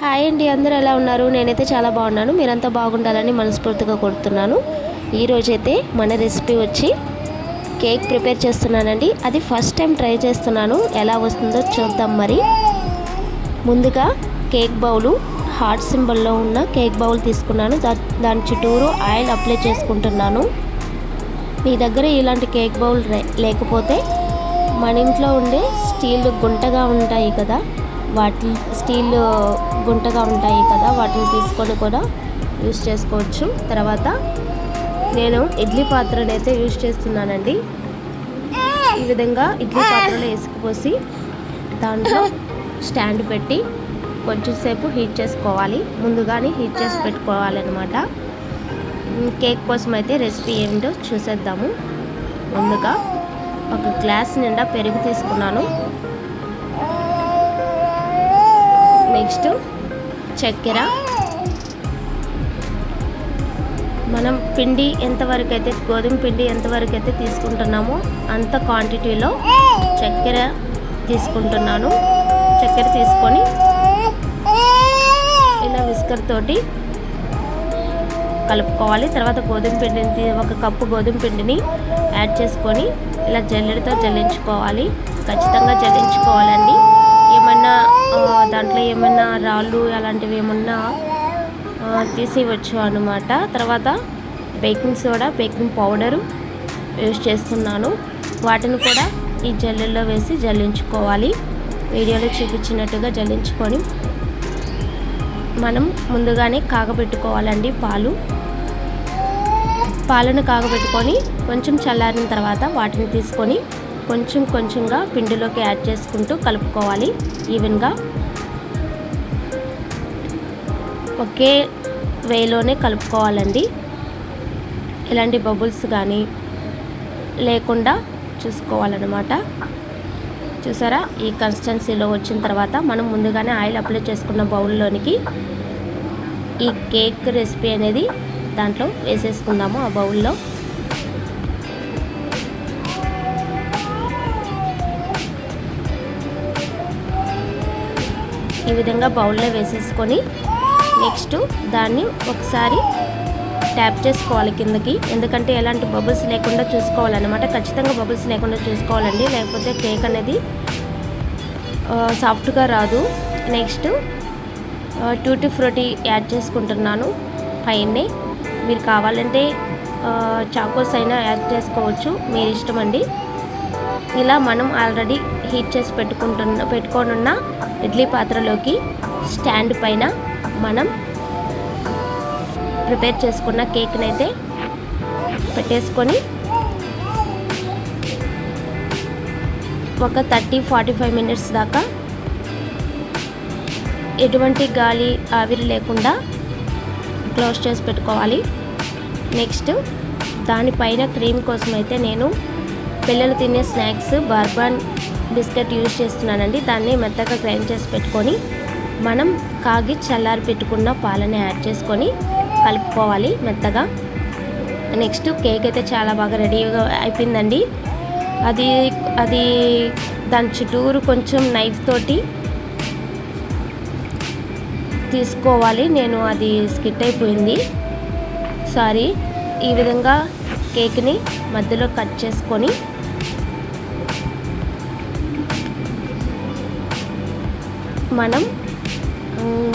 Hi అండి అందరూ ఎలా ఉన్నారు? నేనైతే చాలా బాగున్నాను. మీరంతా బాగుండాలని మనస్ఫూర్తిగా కోరుతున్నాను. ఈరోజైతే మన రెసిపీ వచ్చి కేక్ ప్రిపేర్ చేస్తున్నానండి. అది ఫస్ట్ టైం ట్రై చేస్తున్నాను. ఎలా వస్తుందో చూద్దాం మరి. ముందుగా కేక్ బౌలు హార్ట్ సింబల్లో ఉన్న కేక్ బౌల్ తీసుకున్నాను. దా దాని చుట్టూరు ఆయిల్ అప్లై చేసుకుంటున్నాను. మీ దగ్గర ఇలాంటి కేక్ బౌల్ లేకపోతే మన ఇంట్లో ఉండే స్టీల్ గుంటగా ఉంటాయి కదా వాటి స్టీల్ గుంటగా ఉంటాయి కదా వాటిని తీసుకొని కూడా యూస్ చేసుకోవచ్చు. తర్వాత నేను ఇడ్లీ పాత్రను అయితే యూజ్ చేస్తున్నానండి. ఈ విధంగా ఇడ్లీ పాత్రలో వేసుకుపోసి దాంట్లో స్టాండ్ పెట్టి కొంచెం సేపు హీట్ చేసుకోవాలి. ముందుగానే హీట్ చేసి పెట్టుకోవాలన్నమాట. కేక్ కోసం అయితే రెసిపీ ఏంటో చూసేద్దాము. ముందుగా ఒక గ్లాస్ నిండా పెరుగు తీసుకున్నాను. నెక్స్ట్ చక్కెర. మనం పిండి ఎంతవరకు అయితే గోధుమ పిండి ఎంతవరకు అయితే తీసుకుంటున్నామో అంత క్వాంటిటీలో చక్కెర తీసుకుంటున్నాను. చక్కెర తీసుకొని ఇలా విస్కర్ తోటి కలుపుకోవాలి. తర్వాత గోధుమ పిండిని ఒక కప్పు గోధుమ పిండిని యాడ్ చేసుకొని ఇలా జల్లెడతో జల్లించుకోవాలి. ఖచ్చితంగా జల్లించుకోవాలండి. ఏమన్నా దాంట్లో ఏమైనా రాళ్ళు అలాంటివి ఏమన్నా తీసివచ్చు అనమాట తర్వాత baking soda baking powder use చేస్తున్నాను. వాటిని కూడా ఈ జల్లెల్లో వేసి జల్లించుకోవాలి. వీడియోలో చూపించినట్టుగా జల్లించుకొని మనం ముందుగానే కాగబెట్టుకోవాలండి పాలు. పాలను కాగబెట్టుకొని కొంచెం చల్లారిన తర్వాత వాటిని తీసుకొని కొంచెం కొంచెంగా పిండిలోకి యాడ్ చేసుకుంటూ కలుపుకోవాలి ఈవెన్గా. ఒకే వేలోనే కలుపుకోవాలండి. ఎలాంటి బబుల్స్ కానీ లేకుండా చూసుకోవాలన్నమాట. చూసారా? ఈ కన్సిస్టెన్సీలో వచ్చిన తర్వాత మనం ముందుగానే ఆయిల్ అప్లై చేసుకున్న బౌల్లోనికి ఈ కేక్ రెసిపీ అనేది దాంట్లో వేసేసుకుందాము ఆ బౌల్లో. ఈ విధంగా బౌల్లో వేసేసుకొని నెక్స్ట్ దాన్ని ఒకసారి ట్యాప్ చేసుకోవాలి కిందకి. ఎందుకంటే ఎలాంటి బబుల్స్ లేకుండా చూసుకోవాలన్నమాట. ఖచ్చితంగా బబుల్స్ లేకుండా చూసుకోవాలండి. లేకపోతే కేక్ అనేది సాఫ్ట్గా రాదు. నెక్స్ట్ టూటీ ఫ్రూటీ యాడ్ చేసుకుంటున్నాను పైనే. మీరు కావాలంటే చాకోస్ అయినా యాడ్ చేసుకోవచ్చు. మీరు ఇష్టం అండి ఇలా మనం ఆల్రెడీ హీట్ చేసి పెట్టుకుంటున్న పెట్టుకొని ఉన్న ఇడ్లీ పాత్రలోకి స్టాండ్ పైన మనం ప్రిపేర్ చేసుకున్న కేక్ని అయితే పెట్టేసుకొని ఒక థర్టీ ఫార్టీ ఫైవ్ మినిట్స్ దాకా ఎటువంటి గాలి ఆవిరి లేకుండా క్లోజ్ చేసి పెట్టుకోవాలి. నెక్స్ట్ దానిపైన క్రీమ్ కోసం అయితే నేను పిల్లలు తినే స్నాక్స్ బార్బన్ బిస్కెట్ యూజ్ చేస్తున్నానండి. దాన్ని మెత్తగా గ్రైండ్ చేసి పెట్టుకొని మనం కాగి చల్లారి పెట్టుకున్న పాలని యాడ్ చేసుకొని కలుపుకోవాలి మెత్తగా. నెక్స్ట్ కేక్ అయితే చాలా బాగా రెడీగా అయిపోయిందండి. అది అది దాని చుట్టూరు కొంచెం నైఫ్ తోటి తీసుకోవాలి. నేను అది స్కిట్ అయిపోయింది. సారీ ఈ విధంగా కేక్ని మధ్యలో కట్ చేసుకొని మనం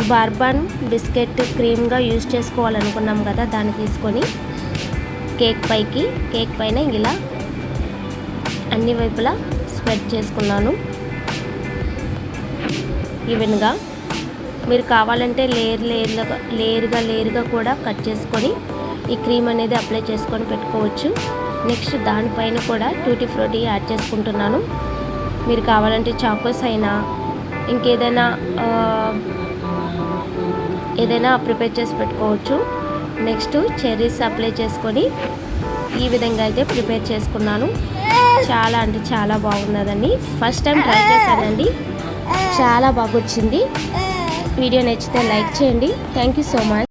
బర్బన్ బిస్కెట్ క్రీమ్గా యూజ్ చేసుకోవాలనుకున్నాం కదా దాన్ని తీసుకొని కేక్ పైకి కేక్ పైన ఇలా అన్ని వైపులా స్ప్రెడ్ చేసుకున్నాను. ఈవెన్గా మీరు కావాలంటే లేయర్ లేయర్గా లేయర్గా లేయర్గా కూడా కట్ చేసుకొని ఈ క్రీమ్ అనేది అప్లై చేసుకొని పెట్టుకోవచ్చు. నెక్స్ట్ దానిపైన కూడా టూటీ ఫ్రూటీ యాడ్ చేసుకుంటున్నాను. మీరు కావాలంటే చాకోస్ అయినా ఇంకేదైనా ఏదైనా ప్రిపేర్ చేసి పెట్టుకోవచ్చు. నెక్స్ట్ చెర్రీస్ అప్లై చేసుకొని ఈ విధంగా అయితే ప్రిపేర్ చేసుకున్నాను. చాలా అంటే చాలా బాగున్నదండి. ఫస్ట్ టైం ట్రై చేశానండి. చాలా బాగా వచ్చింది వీడియో నచ్చితే లైక్ చేయండి. Thank you so much.